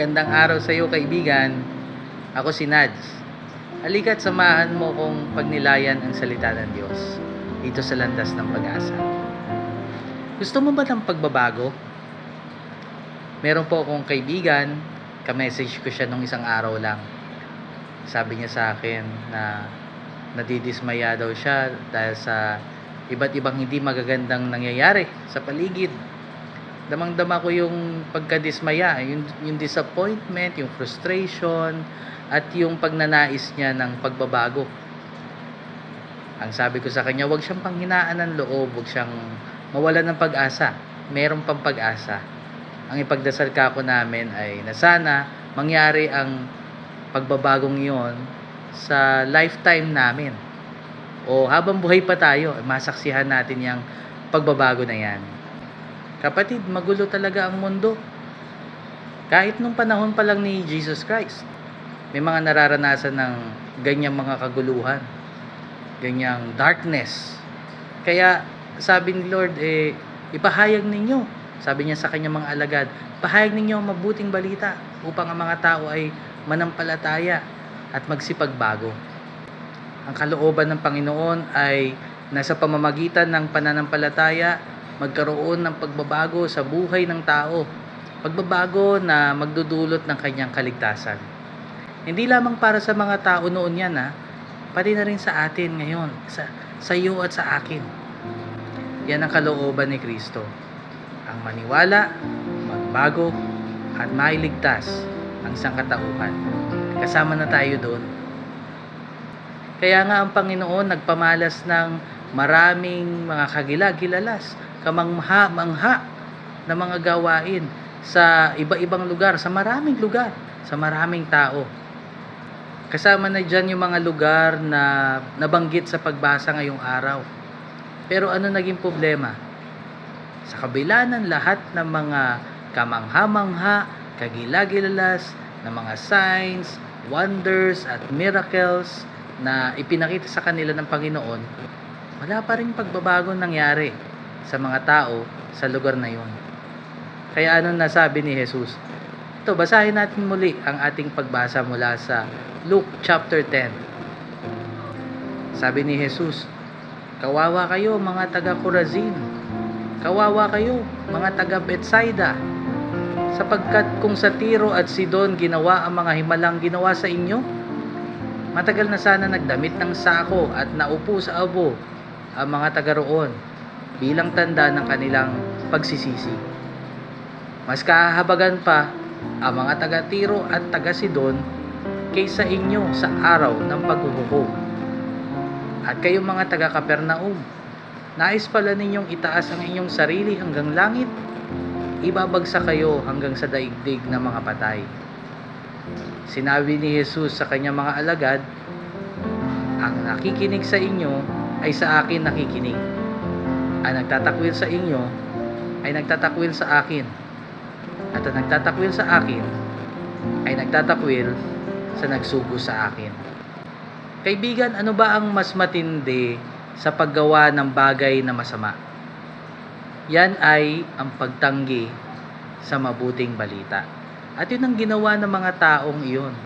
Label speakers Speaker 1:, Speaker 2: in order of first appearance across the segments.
Speaker 1: Magandang araw sa iyo kaibigan. Ako si Nads. Halika't samahan mo kong pagnilayan ang salita ng Diyos dito sa landas ng pag-asa. Gusto mo ba ng pagbabago? Meron po akong kaibigan, ka-message ko siya nung isang araw lang. Sabi niya sa akin na nadidismaya daw siya dahil sa iba't ibang hindi magagandang nangyayari sa paligid damang-dama ko yung pagkadismaya, yung, yung disappointment, yung frustration, at yung pagnanais niya ng pagbabago. Ang sabi ko sa kanya, huwag siyang panghinaan ng loob, huwag siyang mawalan ng pag-asa. Meron pang pag-asa. Ang ipagdasal ka ko namin ay na sana mangyari ang pagbabagong iyon sa lifetime namin. O habang buhay pa tayo, masaksihan natin yung pagbabago na yan. Kapatid, magulo talaga ang mundo. Kahit nung panahon pa lang ni Jesus Christ, may mga nararanasan ng ganyang mga kaguluhan, ganyang darkness. Kaya sabi ni Lord, eh, ipahayag ninyo, sabi niya sa kanyang mga alagad, pahayag ninyo ang mabuting balita upang ang mga tao ay manampalataya at magsipagbago. Ang kalooban ng Panginoon ay nasa pamamagitan ng pananampalataya magkaroon ng pagbabago sa buhay ng tao. Pagbabago na magdudulot ng kanyang kaligtasan. Hindi lamang para sa mga tao noon yan ha, pati na rin sa atin ngayon, sa, sa iyo at sa akin. Yan ang kalooban ni Kristo. Ang maniwala, magbago, at mailigtas ang isang katauhan. Kasama na tayo doon. Kaya nga ang Panginoon nagpamalas ng maraming mga kagilagilalas kamangha-mangha na mga gawain sa iba-ibang lugar, sa maraming lugar, sa maraming tao. Kasama na dyan yung mga lugar na nabanggit sa pagbasa ngayong araw. Pero ano naging problema? Sa kabila ng lahat ng mga kamangha-mangha, kagilagilalas, ng mga signs, wonders, at miracles na ipinakita sa kanila ng Panginoon, wala pa rin pagbabago nangyari sa mga tao sa lugar na yon. Kaya anong nasabi ni Jesus? Ito, basahin natin muli ang ating pagbasa mula sa Luke chapter 10. Sabi ni Jesus, Kawawa kayo mga taga Corazin. Kawawa kayo mga taga Bethsaida. Sapagkat kung sa Tiro at Sidon ginawa ang mga himalang ginawa sa inyo, matagal na sana nagdamit ng sako at naupo sa abo ang mga taga roon bilang tanda ng kanilang pagsisisi. Mas kahabagan pa ang mga taga Tiro at taga Sidon kaysa inyo sa araw ng paghuhukom. At kayong mga taga Kapernaum, nais pala ninyong itaas ang inyong sarili hanggang langit, ibabagsak kayo hanggang sa daigdig ng mga patay. Sinabi ni Jesus sa kanyang mga alagad, ang nakikinig sa inyo ay sa akin nakikinig ang nagtatakwil sa inyo ay nagtatakwil sa akin. At ang nagtatakwil sa akin ay nagtatakwil sa nagsugo sa akin. Kaibigan, ano ba ang mas matindi sa paggawa ng bagay na masama? Yan ay ang pagtanggi sa mabuting balita. At yun ang ginawa ng mga taong iyon.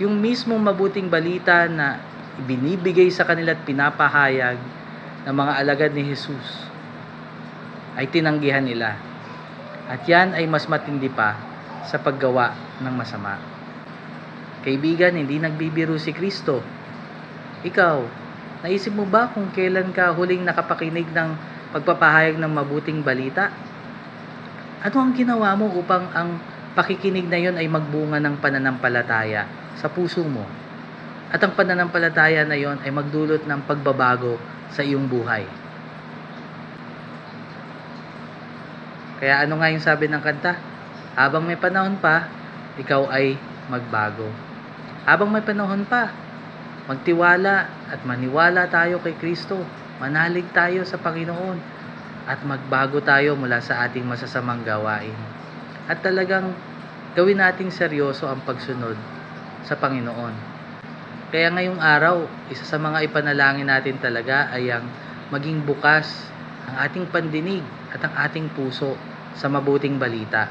Speaker 1: Yung mismong mabuting balita na binibigay sa kanila at pinapahayag ng mga alagad ni Jesus ay tinanggihan nila. At yan ay mas matindi pa sa paggawa ng masama. Kaibigan, hindi nagbibiro si Kristo. Ikaw, naisip mo ba kung kailan ka huling nakapakinig ng pagpapahayag ng mabuting balita? Ano ang ginawa mo upang ang pakikinig na yon ay magbunga ng pananampalataya sa puso mo? At ang pananampalataya na yon ay magdulot ng pagbabago sa iyong buhay. Kaya ano nga yung sabi ng kanta? Habang may panahon pa, ikaw ay magbago. Habang may panahon pa, magtiwala at maniwala tayo kay Kristo. Manalig tayo sa Panginoon at magbago tayo mula sa ating masasamang gawain. At talagang gawin nating seryoso ang pagsunod sa Panginoon. Kaya ngayong araw, isa sa mga ipanalangin natin talaga ay ang maging bukas ang ating pandinig at ang ating puso sa mabuting balita.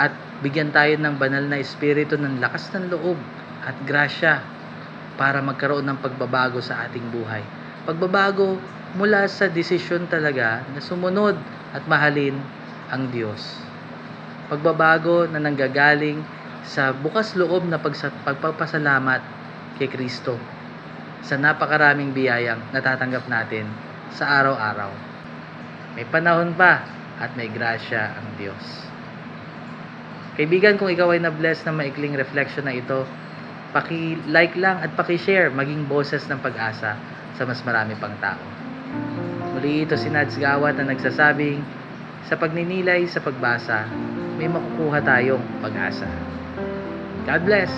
Speaker 1: At Bigyan tayo ng banal na espiritu ng lakas ng loob at grasya para magkaroon ng pagbabago sa ating buhay. Pagbabago mula sa desisyon talaga na sumunod at mahalin ang Diyos. Pagbabago na nanggagaling sa bukas loob na pagpapasalamat kay Kristo sa napakaraming biyayang natatanggap natin sa araw-araw. May panahon pa at may grasya ang Diyos. Kaibigan, kung ikaw ay na-bless ng maikling reflection na ito, paki-like lang at paki-share maging boses ng pag-asa sa mas marami pang tao. Muli ito si Nads Gawat na nagsasabing, sa pagninilay sa pagbasa, may makukuha tayong pag-asa. God bless!